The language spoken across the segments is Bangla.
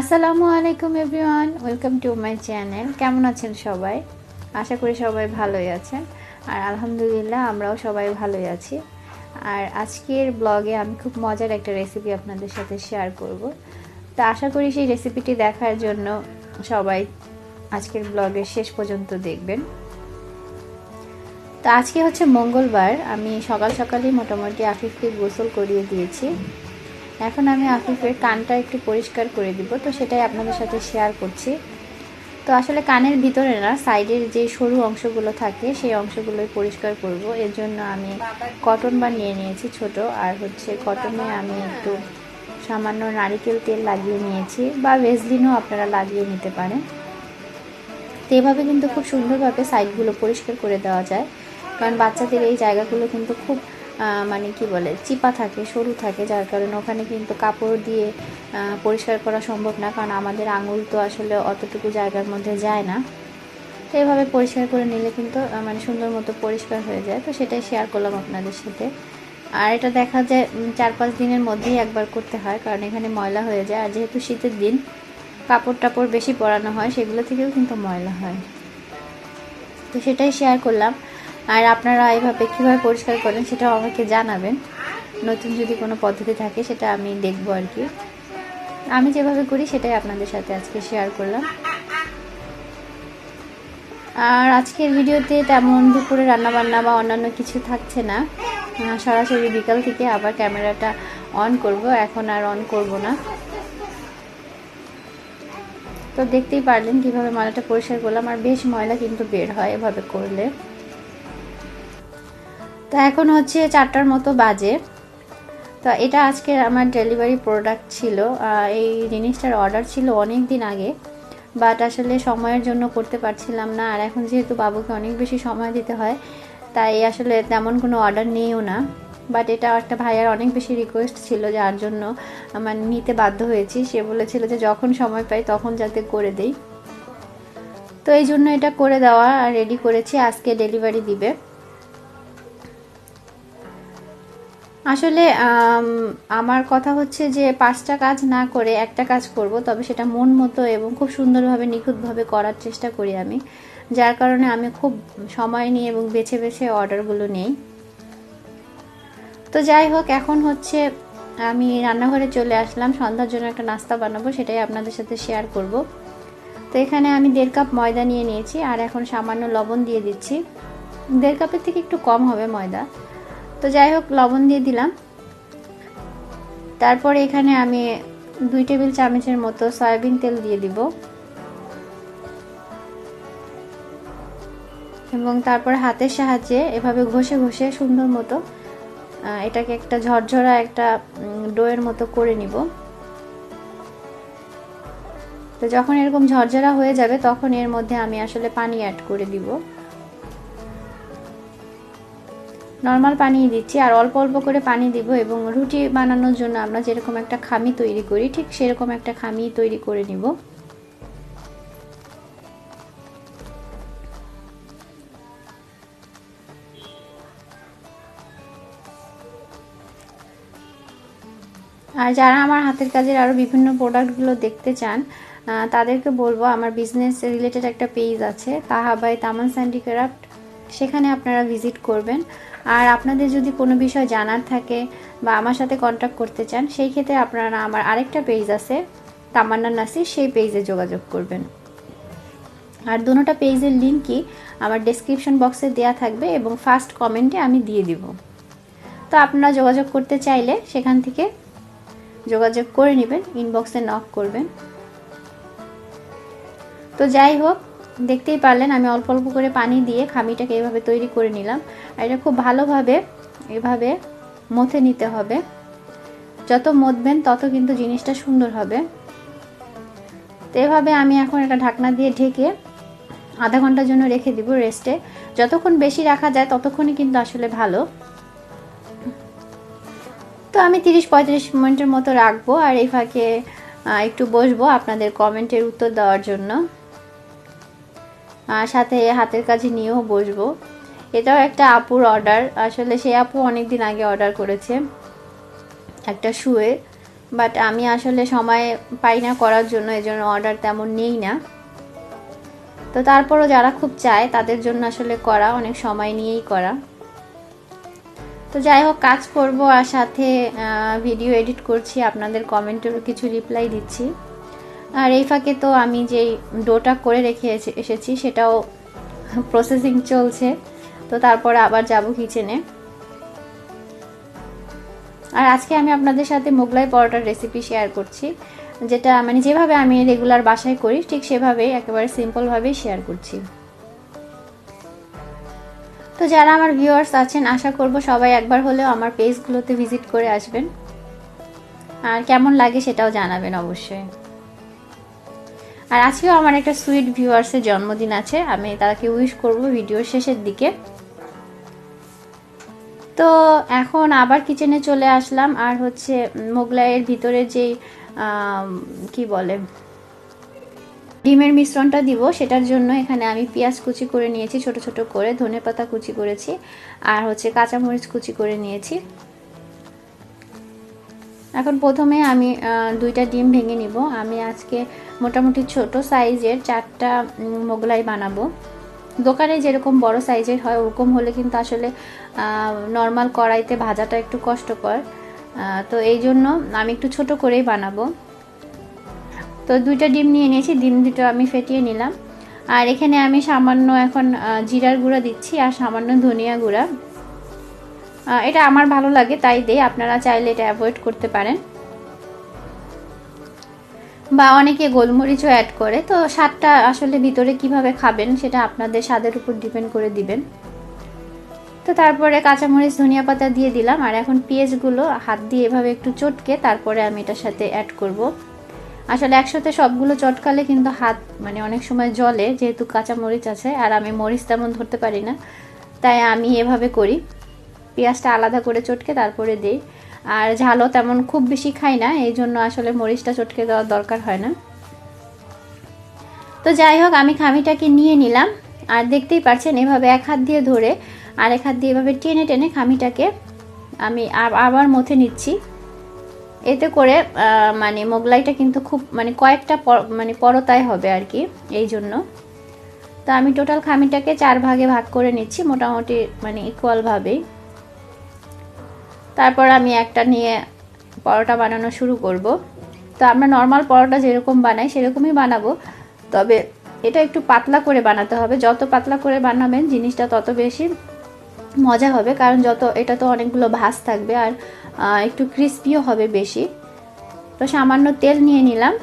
আসসালামু আলাইকুম everyone, welcome to my channel. কেমন আছেন সবাই? আশা করি সবাই ভালোই আছেন। আর আলহামদুলিল্লাহ, আমরাও সবাই ভালোই আছি। আর আজকের ব্লগে আমি খুব মজার একটা রেসিপি আপনাদের সাথে শেয়ার করব। তো আশা করি সেই রেসিপিটি দেখার জন্য সবাই আজকের ব্লগের শেষ পর্যন্ত দেখবেন। তো আজকে হচ্ছে মঙ্গলবার। আমি সকাল সকালই মোটামুটি আফিফকে গোসল করিয়ে দিয়েছি। এখন আমি আফিফের কানটা একটু পরিষ্কার করে দিব, তো সেটাই আপনাদের সাথে শেয়ার করছি। তো আসলে কানের ভিতরে না, সাইডের যে সরু অংশগুলো থাকে, সেই অংশগুলোই পরিষ্কার করব। এর জন্য আমি কটন বার নিয়ে নিয়েছি ছোট, আর হচ্ছে কটনে আমি একটু সামান্য নারিকেল তেল লাগিয়ে নিয়েছি, বা ভেজলিনও আপনারা লাগিয়ে নিতে পারেন। তো এভাবে কিন্তু খুব সুন্দরভাবে সাইডগুলো পরিষ্কার করে দেওয়া যায়, কারণ বাচ্চাদের এই জায়গাগুলো কিন্তু খুব মানে কি বলে, চিপা থাকে, সরু থাকে, যার কারণে ওখানে কিন্তু কাপড় দিয়ে পরিষ্কার করা সম্ভব না, কারণ আমাদের আঙুল তো আসলে অতটুকু জায়গার মধ্যে যায় না। তো এভাবে পরিষ্কার করে নিলে কিন্তু মানে সুন্দর মতো পরিষ্কার হয়ে যায়। তো সেটাই শেয়ার করলাম আপনাদের সাথে। আর এটা দেখা যায় চার পাঁচ দিনের মধ্যেই একবার করতে হয়, কারণ এখানে ময়লা হয়ে যায়। আর যেহেতু শীতের দিন কাপড় টাপড় বেশি পরানো হয়, সেগুলো থেকেও কিন্তু ময়লা হয়। তো সেটাই শেয়ার করলাম। আর আপনারা এভাবে কীভাবে পরিষ্কার করেন সেটাও আমাকে জানাবেন। নতুন যদি কোনো পদ্ধতি থাকে সেটা আমি দেখব আর কি। আমি যেভাবে করি সেটাই আপনাদের সাথে আজকে শেয়ার করলাম। আর আজকের ভিডিওতে তেমন দুপুরে রান্নাবান্না বা অন্যান্য কিছু থাকছে না। সরাসরি বিকাল থেকে আবার ক্যামেরাটা অন করব। এখন আর অন করব না। তো দেখতেই পারলেন কীভাবে ময়লাটা পরিষ্কার করলাম। আর বেশ ময়লা কিন্তু বের হয় এভাবে করলে। তো এখন হচ্ছে চারটার মতো বাজে। তো এটা আজকে আমার ডেলিভারি প্রোডাক্ট ছিল। এই জিনিসটার অর্ডার ছিল অনেক দিন আগে। বাট আসলে সময়ের জন্য করতে পারছিলাম না। আর এখন যেহেতু বাবুকে অনেক বেশি সময় দিতে হয়, তাই আসলে তেমন কোনো অর্ডার নেইও না। বাট এটা একটা ভাইয়ার অনেক বেশি রিকোয়েস্ট ছিল, যার জন্য আমার নিতে বাধ্য হয়েছি। সে বলেছিল যে যখন সময় পাই তখন যাতে করে দেই। তো এই জন্য এটা করে দেওয়া রেডি করেছি। আজকে ডেলিভারি দিবে। আসলে আমার কথা হচ্ছে যে পাঁচটা কাজ না করে একটা কাজ করব, তবে সেটা মন মতো এবং খুব সুন্দরভাবে, নিখুঁতভাবে করার চেষ্টা করি আমি। যার কারণে আমি খুব সময় নিয়ে এবং বেছে বেছে অর্ডারগুলো নেই। তো যাই হোক, এখন হচ্ছে আমি রান্নাঘরে চলে আসলাম। সন্ধ্যার জন্য একটা নাস্তা বানাবো, সেটাই আপনাদের সাথে শেয়ার করব। তো এখানে আমি দেড় কাপ ময়দা নিয়ে নিয়েছি, আর এখন সামান্য লবণ দিয়ে দিচ্ছি। দেড় কাপের থেকে একটু কম হবে ময়দা। তো যাই হোক, লবণ দিয়ে দিলাম। তারপরে এখানে আমি দুই টেবিল চামচের মতো সয়াবিন তেল দিয়ে দিব। এবং তারপরে হাতের সাহায্যে এভাবে ঘষে ঘষে সুন্দর মতো এটাকে একটা ঝরঝরা একটা ডোয়ের মতো করে নিব। তো যখন এরকম ঝরঝরা হয়ে যাবে, তখন এর মধ্যে আমি আসলে পানি অ্যাড করে দিব। নর্মাল পানি দিচ্ছি আর অল্প অল্প করে পানি দিব এবং রুটি বানানোর জন্য আমরা যেরকম একটা খামি তৈরি করি, ঠিক সেরকম একটা খামি তৈরি করে নিব। আর যারা আমার হাতের কাজের আরও বিভিন্ন প্রোডাক্টগুলো দেখতে চান তাদেরকে বলব, আমার বিজনেস রিলেটেড একটা পেজ আছে তাহাবাই তামান স্যান্ডিক্রাফ্ট সেখানে আপনারা ভিজিট করবেন। আর আপনাদের যদি কোনো বিষয় জানার থাকে বা আমার সাথে কন্ট্যাক্ট করতে চান, সেই ক্ষেত্রে আপনারা আমার আরেকটা পেজ আছে, তামান্না নাসির, সেই পেজে যোগাযোগ করবেন। আর দুটোটা পেজের লিঙ্কই আমার ডেসক্রিপশন বক্সে দেওয়া থাকবে এবং ফার্স্ট কমেন্টে আমি দিয়ে দিব। তো আপনারা যোগাযোগ করতে চাইলে সেখান থেকে যোগাযোগ করে নেবেন ইনবক্সে নক করবেন। তো যাই হোক দেখতেই পারলেন, আমি অল্প অল্প করে পানি দিয়ে খামিটাকে এভাবে তৈরি করে নিলাম। আর এটা খুব ভালোভাবে এভাবে মথে নিতে হবে। যত মথবেন তত কিন্তু জিনিসটা সুন্দর হবে। তো এভাবে আমি এখন একটা ঢাকনা দিয়ে ঢেকে আধা ঘণ্টার জন্য রেখে দিব রেস্টে। যতক্ষণ বেশি রাখা যায় ততক্ষণই কিন্তু আসলে ভালো। তো আমি তিরিশ পঁয়ত্রিশ মিনিটের মতো রাখব আর এই ফাঁকে একটু বসবো আপনাদের কমেন্টের উত্তর দেওয়ার জন্য। সাথে হাতের কাছে নিয়েও বসবো। এটাও একটা আপুর অর্ডার আসলে সেই আপু অনেক দিন আগে অর্ডার করেছে একটা শুয়ে। বাট আমি আসলে সময় পাই না করার জন্য এই জন্য অর্ডার তেমন নেই না। তো তারপরও যারা খুব চায়, তাদের জন্য আসলে করা, অনেক সময় নিয়েই করা। তো যাই হোক, কাজ করব আর সাথে ভিডিও এডিট করছি। আপনাদের কমেন্টেরও কিছু রিপ্লাই দিচ্ছি। আর এই ফাঁকে তো আমি যেই ডোটা করে রেখে এসেছি, সেটাও প্রসেসিং চলছে। তো তারপরে আবার যাব কিচেনে আর আজকে আমি আপনাদের সাথে মোগলাই পরোটার রেসিপি শেয়ার করছি, যেটা মানে যেভাবে আমি রেগুলার বাসায় করি, ঠিক সেভাবেই একেবারে সিম্পলভাবেই শেয়ার করছি। তো যারা আমার ভিউয়ার্স আছেন, আশা করব সবাই একবার হলেও আমার পেজগুলোতে ভিজিট করে আসবেন। আর কেমন লাগে সেটাও জানাবেন অবশ্যই। আর আজকেও আমার একটা সুইট ভিউয়ার্সের জন্মদিন আছে, আমি তাকে উইশ করব ভিডিওর শেষের দিকে। তো এখন আবার কিচেনে চলে আসলাম, আর হচ্ছে মোগলাইয়ের ভিতরে যেই কি বলে, ডিমের মিশ্রণটা দিব, সেটার জন্য এখানে আমি পেঁয়াজ কুচি করে নিয়েছি, ছোট ছোট করে ধনে পাতা কুচি করেছি, আর হচ্ছে কাঁচামরিচ কুচি করে নিয়েছি। এখন প্রথমে আমি দুইটা ডিম ভেঙে নিব। আমি আজকে মোটামুটি ছোট সাইজের চারটা মোগলাই বানাবো। দোকানে যেরকম বড় সাইজের হয়, ওরকম হলে কিন্তু আসলে নর্মাল কড়াইতে ভাজাটা একটু কষ্টকর। তো এই জন্য আমি একটু ছোট করেই বানাবো। তো দুইটা ডিম নিয়ে নিয়েছি, ডিম দুটো আমি ফেটিয়ে নিলাম। আর এখানে আমি সামান্য এখন জিরার গুঁড়া দিচ্ছি, আর সামান্য ধনিয়া গুঁড়া। এটা আমার ভালো লাগে, তাই দেই আপনারা চাইলে এটা অ্যাভয়েড করতে পারেন। বা অনেকে গোলমরিচও অ্যাড করে, তো স্বাদটা আসলে ভিতরে কীভাবে খাবেন সেটা আপনাদের স্বাদের উপর ডিপেন্ড করে দিবেন। তো তারপরে কাঁচামরিচ, ধনিয়া পাতা দিয়ে দিলাম, আর এখন পেঁয়াজগুলো হাত দিয়ে এভাবে একটু চটকে তারপরে আমি এটার সাথে অ্যাড করব। আসলে একসাথে সবগুলো চটকালে কিন্তু হাত মানে অনেক সময় জলে যেহেতু কাঁচামরিচ আছে, আর আমি মরিচ তেমন ধরতে পারি না, তাই আমি এভাবে করি। পেঁয়াজটা আলাদা করে চটকে তারপরে দিই। আর ঝালও তেমন খুব বেশি খাই না, এই জন্য আসলে মরিচটা চটকে দেওয়ার দরকার হয় না। তো যাই হোক, আমি খামিটাকে নিয়ে নিলাম। আর দেখতেই পারছেন, এভাবে এক হাত দিয়ে ধরে আর এক হাত দিয়ে এভাবে টেনে টেনে খামিটাকে আমি আবার মথে নিচ্ছি। এতে করে মানে মোগলাইটা কিন্তু খুব মানে কয়েকটা মানে পরতায় হবে আর কি, এই জন্য। তো আমি টোটাল খামিটাকে চার ভাগে ভাগ করে নিচ্ছি, মোটামুটি মানে ইকুয়ালভাবেই তারপর আমি একটা নিয়ে পরোটা বানানো শুরু করব। তো আমরা নর্মাল পরোটা যেরকম বানাই সেরকমই বানাবো। তবে এটা একটু পাতলা করে বানাতে হবে। যত পাতলা করে বানাবেন জিনিসটা তত বেশি মজা হবে। কারণ যত এটা তো অনেকগুলো ভাস থাকবে আর একটু ক্রিস্পিও হবে বেশি। তো সামান্য তেল নিয়ে নিলাম।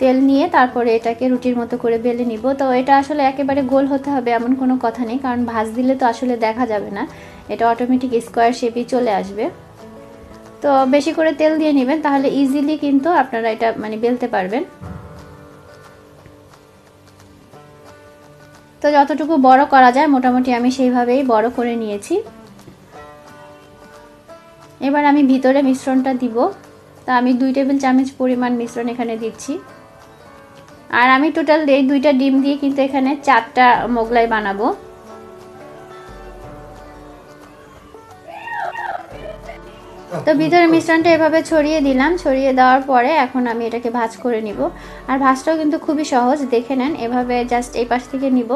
তেল নিয়ে তারপরে এটাকে রুটির মতো করে বেলে নিব। তো এটা আসলে একেবারে গোল হতে হবে এমন কোনো কথা নেই, কারণ ভাজ দিলে তো আসলে দেখা যাবে না। এটা অটোমেটিক স্কোয়ার শেপই চলে আসবে। তো বেশি করে তেল দিয়ে নেবেন, তাহলে ইজিলি কিন্তু আপনারা এটা মানে বেলতে পারবেন। তো যতটুকু বড় করা যায়, মোটামুটি আমি সেইভাবেই বড় করে নিয়েছি। এবার আমি ভিতরে মিশ্রণটা দিব। তা আমি দুই টেবিল চামচ পরিমাণ মিশ্রণ এখানে দিচ্ছি। আর আমি টোটাল এই দুইটা ডিম দিয়ে কিন্তু এখানে চারটা মোগলাই বানাবো। তো ভিতরে মিশ্রণটা এভাবে ছড়িয়ে দিলাম। ছড়িয়ে দেওয়ার পরে এখন আমি এটাকে ভাজ করে নিব। আর ভাজটাও কিন্তু খুবই সহজ, দেখে নেন। এভাবে জাস্ট এই পাশ থেকে নিব।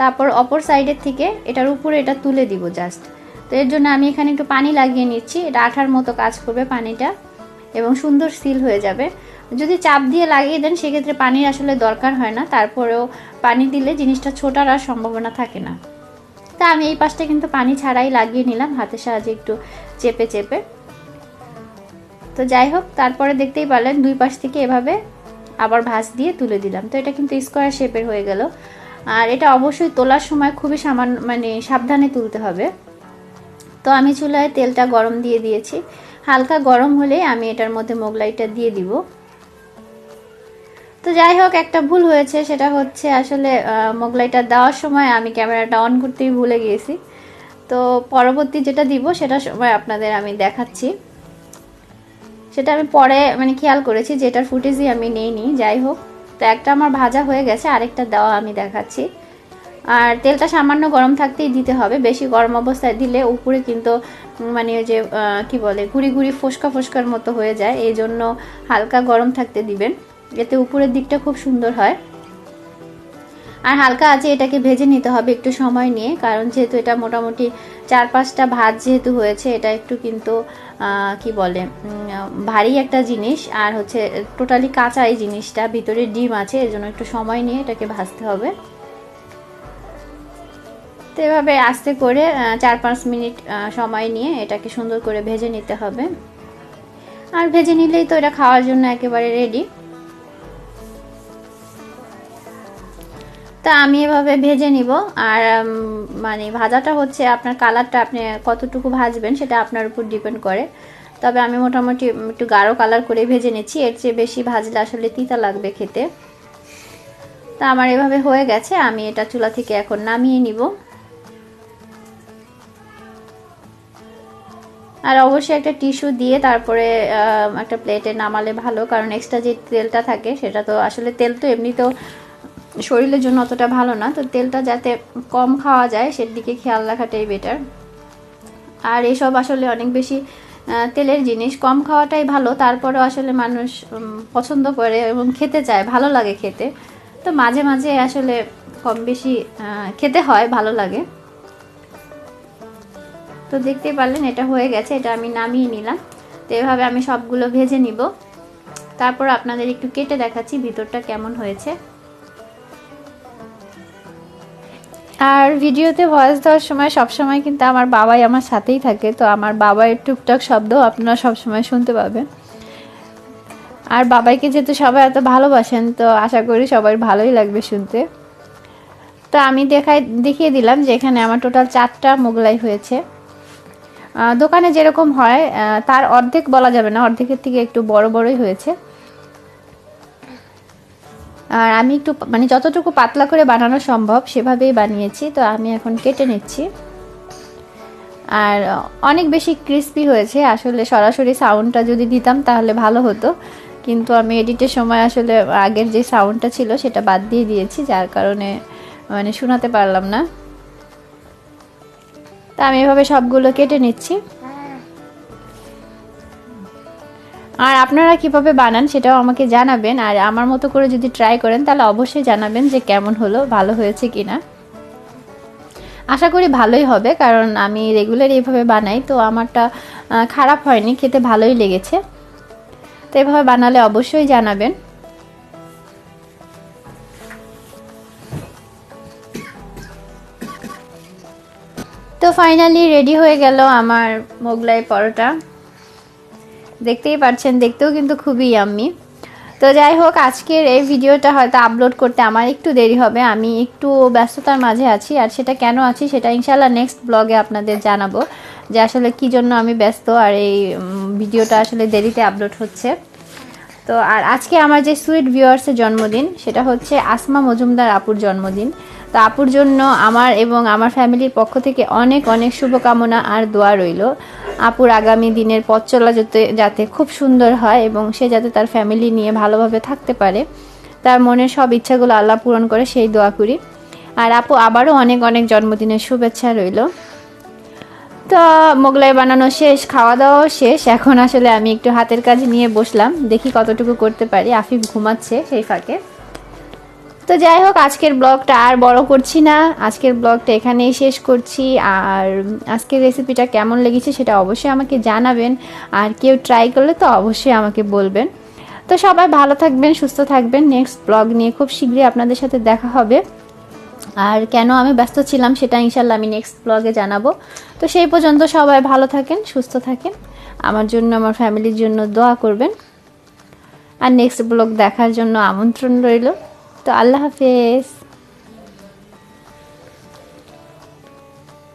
তারপর অপর সাইডের থেকে এটার উপরে এটা তুলে দিব জাস্ট তো এর জন্য আমি এখানে একটু পানি লাগিয়ে নিচ্ছি। এটা আঠার মতো কাজ করবে পানিটা। এবং সুন্দর সিল হয়ে যাবে। যদি চাপ দিয়ে লাগিয়ে দেন, সেক্ষেত্রে পানির আসলে দরকার হয় না। তারপরেও পানি দিলে জিনিসটা ছোটার আর সম্ভাবনা থাকে না। তা আমি এই পাশটা কিন্তু পানি ছাড়াই লাগিয়ে নিলাম, হাতের সাহায্যে একটু চেপে চেপে। তো যাই হোক, তারপরে দেখতেই পারলেন দুই পাশ থেকে এভাবে আবার ভাঁজ দিয়ে তুলে দিলাম। তো এটা কিন্তু স্কোয়ার শেপের হয়ে গেল। আর এটা অবশ্যই তোলার সময় খুবই সামান্য মানে সাবধানে তুলতে হবে। তো আমি চুলায় তেলটা গরম দিয়ে দিয়েছি। হালকা গরম হলে আমি এটার মধ্যে মোগলাইটা দিয়ে দিব। তো যাই হোক, একটা ভুল হয়েছে, সেটা হচ্ছে আসলে মোগলাইটা দেওয়ার সময় আমি ক্যামেরাটা অন করতেই ভুলে গিয়েছি। তো পরবর্তী যেটা দিব, সেটা সময় আপনাদের আমি দেখাচ্ছি। সেটা আমি পরে মানে খেয়াল করেছি যেটার ফুটেজই আমি নেইনি। যাই হোক, তো একটা আমার ভাজা হয়ে গেছে, আরেকটা দেওয়া আমি দেখাচ্ছি। আর তেলটা সামান্য গরম থাকতেই দিতে হবে। বেশি গরম অবস্থায় দিলে উপরে কিন্তু মানে ওই যে কি বলে, গুড়ি গুড়ি ফোসকা ফোসকার মতো হয়ে যায়। এই জন্য হালকা গরম থাকতে দিবেন। এতে উপরের দিকটা খুব সুন্দর হয়। আর হালকা আছে, এটাকে ভেজে নিতে হবে একটু সময় নিয়ে। কারণ যেহেতু এটা মোটামুটি চার পাঁচটা ভাত যেহেতু হয়েছে, এটা একটু কিন্তু কি বলে ভারী একটা জিনিস। আর হচ্ছে টোটালি কাঁচা এই জিনিসটা, ভিতরে ডিম আছে, এর জন্য একটু সময় নিয়ে এটাকে ভাজতে হবে। তো এভাবে আস্তে করে চার পাঁচ মিনিট সময় নিয়ে এটাকে সুন্দর করে ভেজে নিতে হবে। আর ভেজে নিলেই তো এটা খাওয়ার জন্য একেবারে রেডি তা আমি এভাবে ভেজে নিব। আর মানে ভাজাটা হচ্ছে আপনার কালারটা আপনি কতটুকু ভাজবেন সেটা আপনার উপর ডিপেন্ড করে। তবে আমি মোটামুটি একটু গাঢ় কালার করে ভেজে নিচ্ছি। এর চেয়ে বেশি ভাজলে আসলে তিতা লাগবে খেতে। তা আমার এভাবে হয়ে গেছে। আমি এটা চুলা থেকে এখন নামিয়ে নিব। আর অবশ্যই একটা টিস্যু দিয়ে তারপরে একটা প্লেটে নামালে ভালো, কারণ এক্সট্রা যে তেলটা থাকে সেটা তো আসলে তেল তো এমনিতেও শরীরের জন্য অতটা ভালো না। তো তেলটা যাতে কম খাওয়া যায় সেদিকে খেয়াল রাখাটাই বেটার আর এসব আসলে অনেক বেশি তেলের জিনিস। কম খাওয়াটাই ভালো, তারপরেও আসলে মানুষ পছন্দ করে এবং খেতে চায়, ভালো লাগে খেতে। তো মাঝে মাঝে আসলে কম বেশি খেতে হয়, ভালো লাগে। তো দেখতেই পারলেন, এটা হয়ে গেছে, এটা আমি নামিয়ে নিলাম। তো এভাবে আমি সবগুলো ভেজে নিব। তারপর আপনাদের একটু কেটে দেখাচ্ছি ভিতরটা কেমন হয়েছে। আর ভিডিওতে ভয়েস দেওয়ার সময় সব সময় কিন্তু আমার বাবাই আমার সাথেই থাকে, তো আমার বাবার টুকটাক শব্দ আপনারা সব সময় শুনতে পাবেন। আর বাবাইকে যেহেতু সবাই এত ভালোবাসেন, তো আশা করি সবার ভালোই লাগবে শুনতে। তো আমি দেখাই, দেখিয়ে দিলাম যে এখানে আমার টোটাল চারটা মোগলাই হয়েছে। দোকানে যেরকম হয় তার অর্ধেক বলা যাবে না, অর্ধেকের থেকে একটু বড় বড়ই হয়েছে। আর আমি একটু মানে যতটুকু পাতলা করে বানানো সম্ভব, সেভাবেই বানিয়েছি, তো আমি এখন কেটে নিচ্ছি। আর অনেক বেশি ক্রিস্পি হয়েছে, আসলে সরাসরি সাউন্ডটা যদি দিতাম তাহলে ভালো হতো। কিন্তু আমি এডিটের সময় আসলে আগের যে সাউন্ডটা ছিল, সেটা বাদ দিয়ে দিয়েছি, যার কারণে মানে শোনাতে পারলাম না। তা আমি এভাবে সবগুলো কেটে নিচ্ছি। আর আপনারা কীভাবে বানান সেটাও আমাকে জানাবেন, আর আমার মতো করে যদি ট্রাই করেন তাহলে অবশ্যই জানাবেন যে কেমন হলো, ভালো হয়েছে কিনা। আশা করি ভালোই হবে, কারণ আমি রেগুলার এইভাবে বানাই, তো আমারটা খারাপ হয়নি, খেতে ভালোই লেগেছে। তো এভাবে বানালে অবশ্যই জানাবেন। তো ফাইনালি রেডি হয়ে গেল আমার মোগলাই পরোটা। দেখতেই পাচ্ছেন দেখতেও কিন্তু খুবই ইয়াম্মি তো যাই হোক, আজকের এই ভিডিওটা হয়তো আপলোড করতে আমার একটু দেরি হবে। আমি একটু ব্যস্ততার মাঝে আছি, আর সেটা কেন আছি সেটা ইনশাল্লাহ নেক্সট ব্লগে আপনাদের জানাব। যে আসলে কি জন্য আমি ব্যস্ত আর এই ভিডিওটা আসলে দেরিতে আপলোড হচ্ছে। তো আর আজকে আমার যে সুইট ভিউয়ার্সের জন্মদিন, সেটা হচ্ছে আসমা মজুমদার আপুর জন্মদিন। তো আপুর জন্য আমার এবং আমার ফ্যামিলির পক্ষ থেকে অনেক অনেক শুভকামনা আর দোয়া রইল। আপুর আগামী দিনের পথ চলা যাতে যাতে খুব সুন্দর হয় এবং সে যাতে তার ফ্যামিলি নিয়ে ভালোভাবে থাকতে পারে, তার মনের সব ইচ্ছাগুলো আল্লাহ পূরণ করে সেই দোয়া করি। আর আপু আবারও অনেক অনেক জন্মদিনের শুভেচ্ছা রইল। তো মোগলাই বানানো শেষ খাওয়া দাওয়াও শেষ। এখন আসলে আমি একটু হাতের কাজ নিয়ে বসলাম। দেখি কতটুকু করতে পারি। আফিফ ঘুমাচ্ছে সেই ফাঁকে। তো যাই হোক, আজকের ব্লগটা আর বড় করছি না। আজকের ব্লগটা এখানেই শেষ করছি। আর আজকের রেসিপিটা কেমন লেগেছে সেটা অবশ্যই আমাকে জানাবেন। আর কেউ ট্রাই করলে তো অবশ্যই আমাকে বলবেন। তো সবাই ভালো থাকবেন, সুস্থ থাকবেন। নেক্সট ব্লগ নিয়ে খুব শীঘ্রই আপনাদের সাথে দেখা হবে। আর কেন আমি ব্যস্ত ছিলাম সেটা ইনশাল্লাহ আমি নেক্সট ব্লগে জানাব। তো সেই পর্যন্ত সবাই ভালো থাকেন, সুস্থ থাকেন। আমার জন্য, আমার ফ্যামিলির জন্য দোয়া করবেন। আর নেক্সট ব্লগ দেখার জন্য আমন্ত্রণ রইল। তো আল্লাহ হাফেজ।